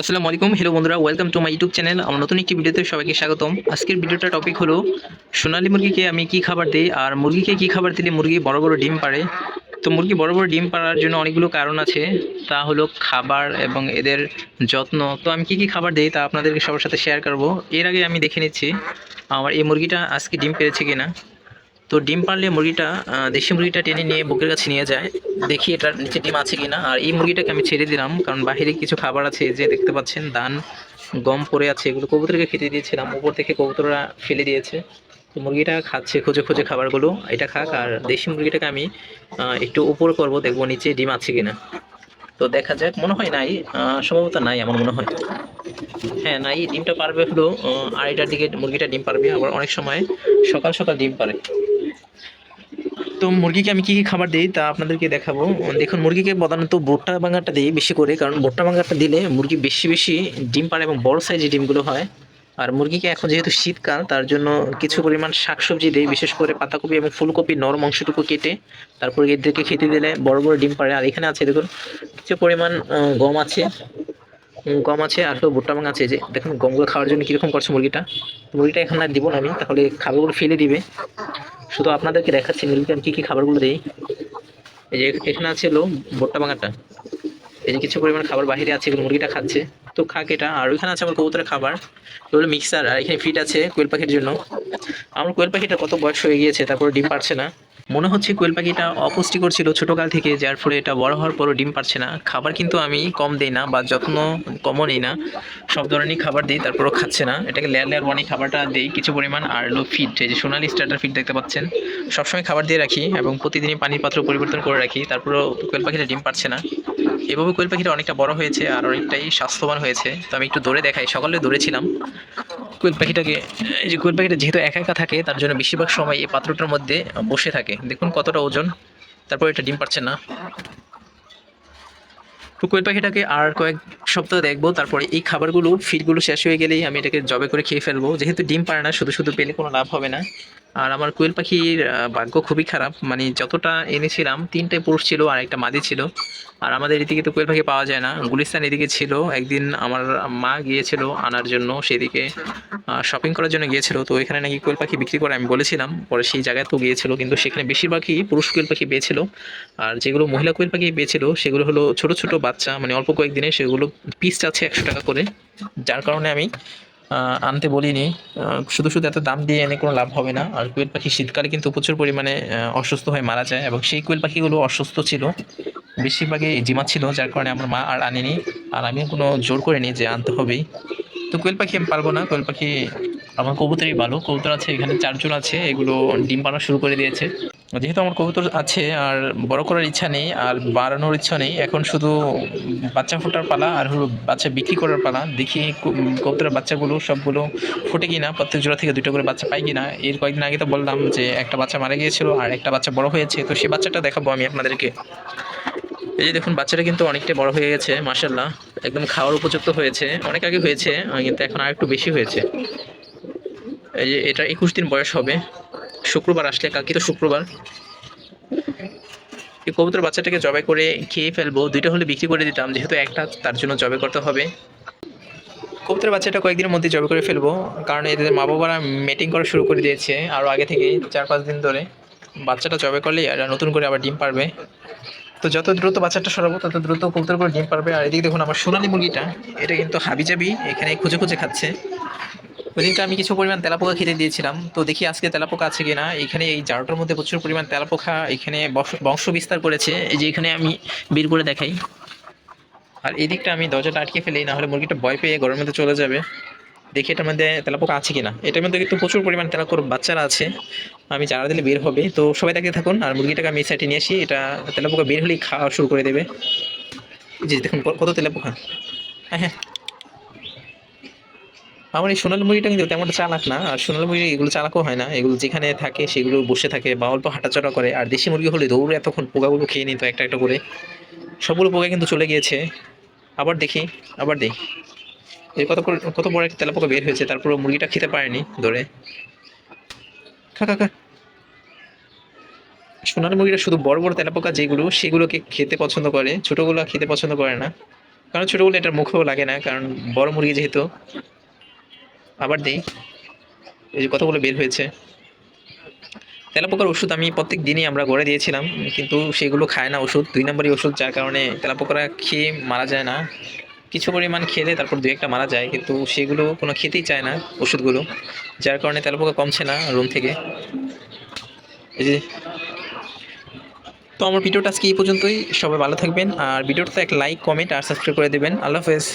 আসসালামু আলাইকুম। হ্যালো বন্ধুরা welcome to my YouTube channel আমার নতুন একটি ভিডিওতে সবাইকে স্বাগতম। আজকের ভিডিওটা টপিক হলো সোনালী মুরগিকে আমি কি খাবার দিই আর মুরগিকে কি খাবার দিলে মুরগি বড় বড় ডিম পারে তো মুরগি বড় বড় ডিম পাড়ার জন্য অনেকগুলো কারণ আছে। তা হলো খাবার এবং এদের যত্ন। তো আমি কি কি খাবার দিই তা আপনাদেরকে সবার সাথে শেয়ার করব। এর আগে আমি দেখে নিচ্ছি, আমার এই মুরগিটা আজকে ডিম পেরেছে কিনা। তো ডিম পারলে মুরগিটা দেশি মুরগিটা টেনে নিয়ে বুকের কাছে নিয়ে যায়। দেখি এটার নিচে ডিম আছে কিনা। আর এই মুরগিটাকে আমি ছেড়ে দিলাম, কারণ বাইরে কিছু খাবার আছে যে দেখতে পাচ্ছেন ধান গম পড়ে আছে, এগুলো কবুতরকে খেতে দিয়েছিলাম। উপর থেকে কবুতররা ফেলে দিয়েছে। তো মুরগিটা খাচ্ছে, খুঁজে খুঁজে খাবারগুলো, এটা খাক। আর দেশি মুরগিটাকে আমি একটু উপর করব, দেখব নিচে ডিম আছে কিনা। তো দেখা যাক, মনে হয় নাই সম্ভবত নাই, আমার মনে হয়। হ্যাঁ নাই, ডিমটা পারবে হলো আড়াইটার দিকে মুরগিটা ডিম পারবে। আবার অনেক সময় সকাল সকাল ডিম পারে। তো মুরগিকে আমি কি কি খাবার দিই তা আপনাদেরকে দেখাবো। দেখুন, মুরগিকে প্রধানত ভুট্টা ভাঙাটা দিই বেশি করে, কারণ ভুট্টা ভাঙাটা দিলে মুরগি বেশি বেশি ডিম পারে এবং বড় সাইজের ডিমগুলো হয়। আর মুরগিকে এখন যেহেতু শীতকাল, তার জন্য কিছু পরিমাণ শাকসবজি দিই বিশেষ করে পাতাকপি এবং ফুলকপি, নরম অংশটুকু কেটে তারপর এদেরকে খেতে দিলে বড় বড় ডিম পারে আর এখানে আছে, দেখুন, কিছু পরিমাণ গম আছে। গম আছে আর হলো ভুট্টা আছে। যে, দেখুন, গমগুলো খাওয়ার জন্য কীরকম করছে মুরগিটা। মুরগিটা এখন আর দিব না আমি, তাহলে খাবারগুলো ফেলে দিবে। শুধু আপনাদেরকে দেখাচ্ছি মিলকে, আমি কী কী খাবারগুলো দিই? এই যে এখানে আছে হলো ভুট্টা ভাঙাটা এই যে কিছু পরিমাণ খাবার বাহিরে আছে, এগুলো মুরগিটা খাচ্ছে। তো খাক এটা। আর ওইখানে আছে আমার কবুতরের খাবার। এগুলো মিক্সার আর এখানে ফিট আছে কোয়েল পাখির জন্য। আমার কোয়েল পাখিটা কত বয়স হয়ে গিয়েছে, তারপরে ডিম পারছে না। মনে হচ্ছে কোয়েল পাখিটা অপুষ্টিকর ছিল ছোটোকাল থেকে, যার ফলে এটা বড় হওয়ার পরও ডিম পারছে না। খাবার কিন্তু আমি কম দিই না বা যত্ন কমও নিই না। সব ধরনেরই খাবার দিই, তারপরও খাচ্ছে না। এটাকে লেয়ার লেয়ার বানিয়ে খাবারটা দিই কিছু পরিমাণ। আর লো ফিট এই যে সোনালি স্টার্টার ফিট দেখতে পাচ্ছেন। সবসময় খাবার দিয়ে রাখি এবং প্রতিদিনই পানির পাত্র পরিবর্তন করে রাখি, তারপরেও কোয়েল পাখিটা ডিম পারছে না। এভাবে কোয়েল পাখিটা অনেকটা বড় হয়েছে আর অনেকটাই স্বাস্থ্যবান হয়েছে। তো আমি একটু দৌড়ে দেখাই। সকালে দৌড়েছিলাম। কোয়েল পাখিটাকে যে কোয়েল পাখিটা যেহেতু একা একা থাকে, তার জন্য বেশিরভাগ সময় এই পাত্রটার মধ্যে বসে থাকে। দেখুন কতটা ওজন। তারপর এটা ডিম পারছে না। তো কোয়েল পাখিটাকে আর কয়েক সপ্তাহ দেখব। তারপরে এই খাবারগুলো ফিডগুলো শেষ হয়ে গেলেই আমি এটাকে জবে করে খেয়ে ফেলব। যেহেতু ডিম পারে না, শুধু শুধু পেলে কোনো লাভ হবে না। আর আমার কোয়েল পাখির ভাগ্য খুবই খারাপ। মানে যতটা এনেছিলাম, তিনটে পুরুষ ছিল আর একটা মাদি ছিল। আর আমাদের এদিকে তো কোয়েল পাখি পাওয়া যায় না। গুলিস্তান এদিকে ছিল। একদিন আমার মা গিয়েছিল আনার জন্য সেদিকে শপিং করার জন্য গিয়েছিল। তো এখানে নাকি কোয়েল পাখি বিক্রি করে আমি বলেছিলাম। পরে সেই জায়গায় তো গিয়েছিল, কিন্তু সেখানে বেশিরভাগই পুরুষ কোয়েল পাখি পেয়েছিল। আর যেগুলো মহিলা কোয়েল পাখি পেয়েছিল, সেগুলো হলো ছোট ছোট বাচ্চা। মানে অল্প কয়েকদিনে সেগুলো পিস আছে একশো টাকা করে। যার কারণে আমি আনতে বলিনি। শুধু শুধু এত দাম দিয়ে এনে কোনো লাভ হবে না। আর কোয়েল পাখি শীতকালে কিন্তু প্রচুর পরিমাণে অসুস্থ হয়ে মারা যায় এবং সেই কোয়েল পাখিগুলো অসুস্থ ছিল। বেশিরভাগই জিমা ছিল, যার কারণে আমার মা আর আনেনি। আর আমিও কোনো জোর করিনি যে আনতে হবেই। তো কোয়েল পাখি আমি পারব না। কোয়েল পাখি আমার কবুতরই ভালো। কবুতর আছে, এখানে চারজন আছে। এগুলো ডিম পাড়া শুরু করে দিয়েছে। যেহেতু আমার কবুতর আছে, আর বড় করার ইচ্ছা নেই, আর বাড়ানোর ইচ্ছা নেই, এখন শুধু বাচ্চা ফোটার পালা আর হলো বাচ্চা বিক্রি করার পালা। দেখি কবুতরের বাচ্চাগুলো সবগুলো ফুটে কিনা, প্রত্যেক জোড়া থেকে দুটো করে বাচ্চা পাই কিনা। এর কয়েকদিন আগে তো বললাম যে একটা বাচ্চা মারা গিয়েছিল আর একটা বাচ্চা বড় হয়েছে। তো সেই বাচ্চাটা দেখাবো আমি আপনাদেরকে। এই যে দেখুন, বাচ্চাটা কিন্তু অনেকটা বড় হয়ে গেছে মাসাল্লাহ একদম খাওয়ার উপযুক্ত হয়েছে। অনেক আগে হয়েছে কিন্তু এখন আর একটু বেশি হয়েছে। এই যে এটা একুশ দিন বয়স হবে। শুক্রবার আসলে কালকে তো শুক্রবার। এই কবুতর বাচ্চাটাকে জবাই করে খেয়ে ফেলব। দুইটা হলে বিক্রি করে দিতাম, যেহেতু একটা তার জন্য জবাই করতে হবে। কবুতর বাচ্চাটা কয়েকদিনের মধ্যে জবাই করে ফেলব, কারণ এদের মা বাবারা মিটিং করা শুরু করে দিয়েছে আরও আগে থেকেই চার পাঁচ দিন ধরে। বাচ্চাটা জবাই করলেই এরা নতুন করে আবার ডিম পারবে। তো যত দ্রুত বাচ্চাটা সরাবো, তত দ্রুত কবুতর করে ডিম পারবে। আর এদিকে দেখুন আমার সোনালি মুরগিটা, এটা কিন্তু হাবিজাবি, এখানে খুঁজে খুঁজে খাচ্ছে। ওদিনকে আমি কিছু পরিমাণ তেলাপোকা খেতে দিয়েছিলাম। তো দেখি আজকে তেলাপোকা আছে কিনা। এখানে এই জারোটার মধ্যে প্রচুর পরিমাণ তেলাপোকা এখানে বংশ- বিস্তার করেছে। এই যে এখানে আমি বের করে দেখাই। আর এই দিকটা আমি দরজাটা আটকে ফেলি না হলে মুরগিটা ভয় পেয়ে ঘরের মধ্যে চলে যাবে। দেখি এটার মধ্যে তেলাপোকা আছে কিনা। এটার মধ্যে কিন্তু প্রচুর পরিমাণ তেলাপোকার বাচ্চারা আছে। আমি চারা দিলে বের হবে। তো সবাই দেখতে থাকুন, আর মুরগিটাকে আমি সাইডে নিয়ে আসি। এটা তেলাপোকা বের হলেই খাওয়া শুরু করে দেবে। যে দেখুন কত তেলাপোকা। হ্যাঁ হ্যাঁ। আমার এই সোনাল মুরগিটা কিন্তু তেমন চালাক না। আর সোনাল মুরগি এগুলো চালাকও হয় না। এগুলো যেখানে থাকে সেগুলো বসে থাকে বা অল্প হাঁটাচলা করে। আর দেশি মুরগি হলে দৌড়ে এতক্ষণ পোকাগুলো খেয়ে নিত একটা একটা করে। সবগুলো পোকা কিন্তু চলে গিয়েছে। আবার দেখি আবার দেখি এই কত কত বড় একটা তেলাপোকা বের হয়েছে তারপর মুরগিটা খেতে পারেনি ধরে। খা খা মুরগিটা শুধু বড় বড় তেলাপোকা যেগুলো, সেগুলোকে খেতে পছন্দ করে। ছোটোগুলো খেতে পছন্দ করে না। কারণ ছোটো বলে এটার মুখেও লাগে না, কারণ বড় মুরগি যেহেতু আবার দিই। এই যে কতগুলো বের হয়েছে। তেলাপোকার ওষুধ আমি প্রত্যেক দিনই আমরা গড়ে দিয়েছিলাম, কিন্তু সেগুলো খায় না ওষুধ। দুই নম্বরই ওষুধ, যার কারণে তেলাপোকারা খেয়ে মারা যায় না। কিছু পরিমাণ খেলে তারপর দু একটা মারা যায়, কিন্তু সেগুলো কোনো খেতেই চায় না ওষুধগুলো, যার কারণে তেলাপোকা কমছে না রুম থেকে। এই যে, তো আমার ভিডিওটা আজকে এই পর্যন্তই। সবাই ভালো থাকবেন, আর ভিডিওটাতে এক লাইক কমেন্ট আর সাবস্ক্রাইব করে দেবেন। আল্লাহ হাফেজ।